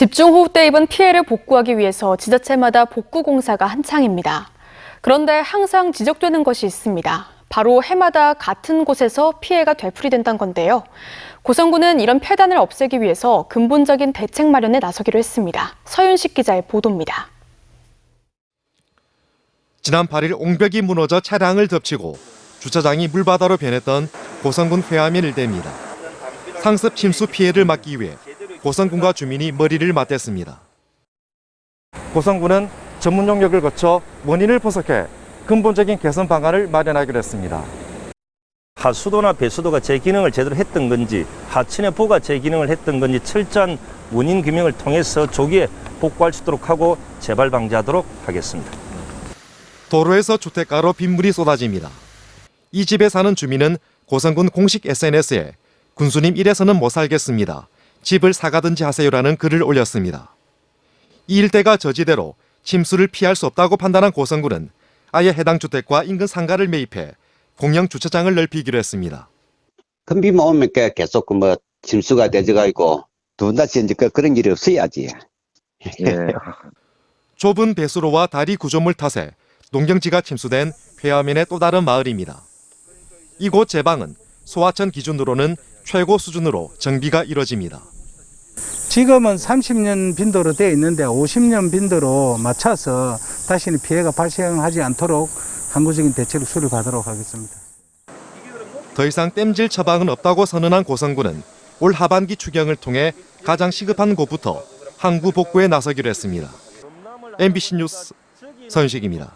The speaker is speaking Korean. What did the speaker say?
집중호우때 입은 피해를 복구하기 위해서 지자체마다 복구 공사가 한창입니다. 그런데 항상 지적되는 것이 있습니다. 바로 해마다 같은 곳에서 피해가 되풀이된다는 건데요. 고성군은 이런 폐단을 없애기 위해서 근본적인 대책 마련에 나서기로 했습니다. 서윤식 기자의 보도입니다. 지난 8일 옹벽이 무너져 차량을 덮치고 주차장이 물바다로 변했던 고성군 회암면 일대입니다. 상습 침수 피해를 막기 위해 고성군과 주민이 머리를 맞댔습니다. 고성군은 전문 용역을 거쳐 원인을 분석해 근본적인 개선 방안을 마련하기로 했습니다. 하수도나 배수도가 제 기능을 제대로 했던 건지 하천의 보가 제 기능을 했던 건지 철저한 원인 규명을 통해서 조기에 복구할 수 있도록 하고 재발 방지하도록 하겠습니다. 도로에서 주택가로 빗물이 쏟아집니다. 이 집에 사는 주민은 고성군 공식 SNS에 군수님 이래서는 못 살겠습니다. 집을 사가든지 하세요라는 글을 올렸습니다. 이 일대가 저지대로 침수를 피할 수 없다고 판단한 고성군은 아예 해당 주택과 인근 상가를 매입해 공영 주차장을 넓히기로 했습니다. 큰 비만 오면 그 계속 그 뭐 침수가 되져가지고 두번 다시 이제 그 그런 일이 없어야지. 좁은 배수로와 다리 구조물 탓에 농경지가 침수된 회화면의 또 다른 마을입니다. 이곳 제방은 소하천 기준으로는 최고 수준으로 정비가 이뤄집니다. 지금은 30년 빈도로 되어 있는데 50년 빈도로 맞춰서 다시는 피해가 발생하지 않도록 항구적인 대책을 수립하도록 하겠습니다. 더 이상 땜질 처방은 없다고 선언한 고성군은 올 하반기 추경을 통해 가장 시급한 곳부터 항구 복구에 나서기로 했습니다. MBC 뉴스 선식입니다.